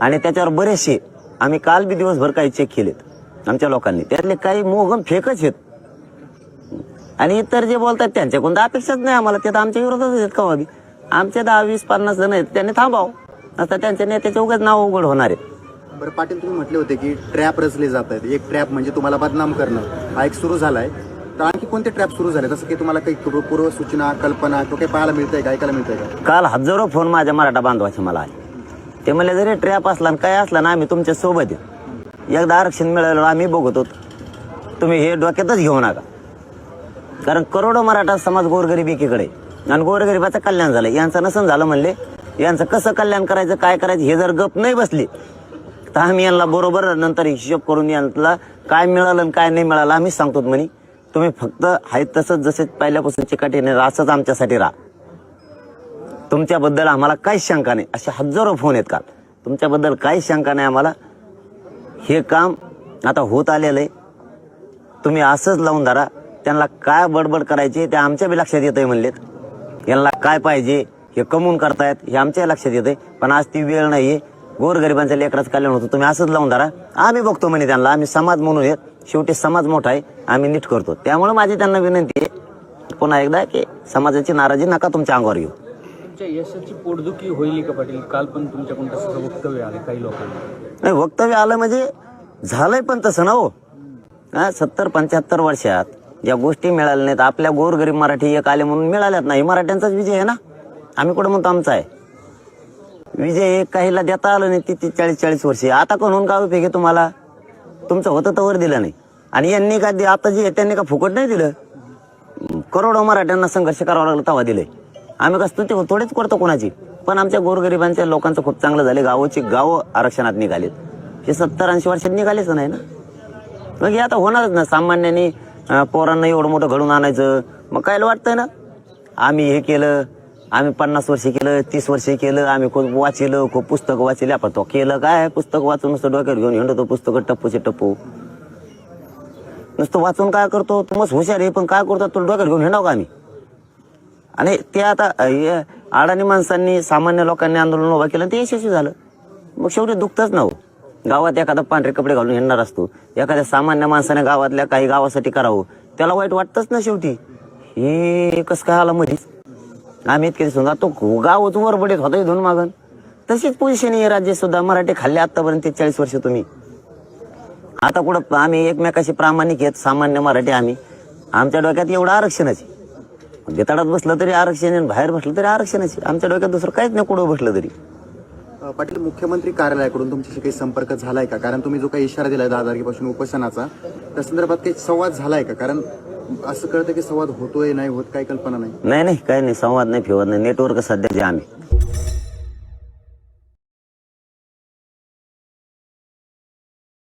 आणि त्याच्यावर बरेचसे आम्ही काल बी दिवसभर काही चेक केलेत आमच्या लोकांनी. त्यातले काही मोगम फेकच आहेत. आणि इतर जे बोलतात त्यांच्याकडून तर अपेक्षाच नाही आम्हाला. ते तर आमच्या विरोधातच आहेत का बी आमचे दहा वीस पन्नास जण आहेत त्यांनी थांबाव. आता त्यांच्या नेत्याचे उगाच नाव उघड होणार आहेत बरं पाटील तुम्ही म्हटले होते की ट्रॅप रचले जात आहेत एक ट्रॅप म्हणजे तुम्हाला बदनाम करणं. हा एक सुरू झालाय. तर आणखी कोणते ट्रॅप सुरू झाले? तसं की तुम्हाला काही पूर्व सूचना कल्पना किंवा काही पाहायला मिळतंय का ऐकायला मिळतंय का? काल हजारो फोन माझ्या मराठा बांधवाचे मला आले. ते म्हणले जरी ट्रॅप असला आणि काय असला ना आम्ही तुमच्यासोबत आहे. एकदा आरक्षण मिळालं आम्ही बघत तुम्ही हे डोक्यातच घेऊ नका. कारण करोडो मराठा समाज गोरगरीब एकीकडे आणि गोरगरिबाचं कल्याण झालं. यांचं नसन झालं म्हणले यांचं कसं कल्याण करायचं काय करायचं हे जर गप नाही बसली तर आम्ही यांना बरोबर नंतर हिशोब करून यांना काय मिळालं आणि काय नाही मिळालं आम्ही सांगतो म्हणे तुम्ही फक्त आहे तसंच जसे पहिल्यापासून चिकाटीने असंच आमच्यासाठी राहा. तुमच्याबद्दल आम्हाला काहीच शंका नाही. असे हजारो फोन आहेत काल तुमच्याबद्दल काहीच शंका नाही आम्हाला. हे काम आता होत आलेलं आहे. तुम्ही असंच लावून धरा. त्यांना काय बडबड करायची ते आमच्या बी लक्षात येतंय म्हणलेत. यांना काय पाहिजे हे कमवून करतायत हे आमच्या लक्षात येतंय. पण आज ती वेळ नाहीये. गोरगरिबांच्या लेकराचं कल्याण होतं. तुम्ही असंच लावून धरा. आम्ही बघतो म्हणे त्यांना. आम्ही समाज म्हणून येत शेवटी समाज मोठा आहे. आम्ही नीट करतो. त्यामुळे माझी त्यांना विनंती आहे. पुन्हा एकदा की समाजाची नाराजी नका तुमच्या अंगावर येऊ तुमच्या यशाची पोटदुखी होईल का पाटील? काल पण तुमच्याकडून तसं वक्तव्य आलं काही लोकांना. नाही वक्तव्य आलं म्हणजे झालंय पण तसं ना हो. हा सत्तर पंच्याहत्तर वर्षात ज्या गोष्टी मिळाल्या नाहीत आपल्या गोरगरीब मराठी एक आले म्हणून मिळाल्यात नाही मराठ्यांचाच विजय आहे ना. आम्ही कुठं म्हणतो आमचा आहे? विजय एक काहीला देता आलं नाही ती चाळीस चाळीस वर्षे. आता कोण काय उपयोग आहे तुम्हाला? तुमचं होतं तर वर दिलं नाही. आणि यांनी का दे- आता जे त्यांनी का फुकट नाही दिलं? करोडो मराठ्यांना संघर्ष करावा लागला तेव्हा दिले आम्ही कसं ते थोडेच करतो कोणाची. पण आमच्या गोरगरिबांच्या लोकांचं खूप चांगलं झाले. गावाची गावं आरक्षणात निघालीत. हे सत्तर ऐंशी वर्षात निघालेच नाही ना? मग हे आता होणारच ना. सामान्याने पोरांना एवढं मोठं घडून आणायचं. मग काय वाटतंय ना? आम्ही हे केलं आम्ही पन्नास वर्ष केलं तीस वर्ष केलं आम्ही खूप वाचिलं खूप पुस्तकं वाचले. आपण तो केलं काय? पुस्तक वाचून नुसतं डोक्यात घेऊन हिंडतो पुस्तकं टप्पूचे टप्पू. नुसतं वाचून काय करतो? तू मस्त हुशार आहे पण काय करतो? तुला डोक्यात घेऊन हिंडाव का आम्ही? आणि ते आता अडाणी माणसांनी सामान्य लोकांनी आंदोलन उभं केलं ते यशस्वी झालं. मग शेवटी दुखतच ना हो. गावात एखादा पांढरे कपडे घालून येणार असतो. एखाद्या सामान्य माणसाने गावातल्या काही गावासाठी करावं. त्याला वाईट वाटतच ना शेवटी. हे कसं काय आलं मधीच? आम्ही इतके समजा तो गावच वरबडीत होता इथून मागन तशीच पोझिशन आहे राज्य सुद्धा. मराठी खाल्ले आतापर्यंत चाळीस वर्ष तुम्ही. आता कुठं आम्ही एकमेकाशी प्रामाणिक आहेत सामान्य मराठी आम्ही. आमच्या डोक्यात एवढं आरक्षणच आहे बेताडात बसलं तरी आरक्षण आणि बाहेर बसलं तरी आरक्षणच आमच्या डोक्यात दुसरं काहीच नाही कुठं बसलं तरी. पाटील मुख्यमंत्री कार्यालयाकडून तुमच्याशी काही संपर्क झालाय का? कारण तुम्ही जो काही इशारा दिलाय दहा तारखेपासून उपोषणाचा त्या संदर्भात काही संवाद झालाय का? कारण असं कळतं की संवाद होतोय नाही होत काही कल्पना नाही. नाही नाही काही नाही संवाद नाही फिवत नाही. नेटवर्क सध्याचे आम्ही.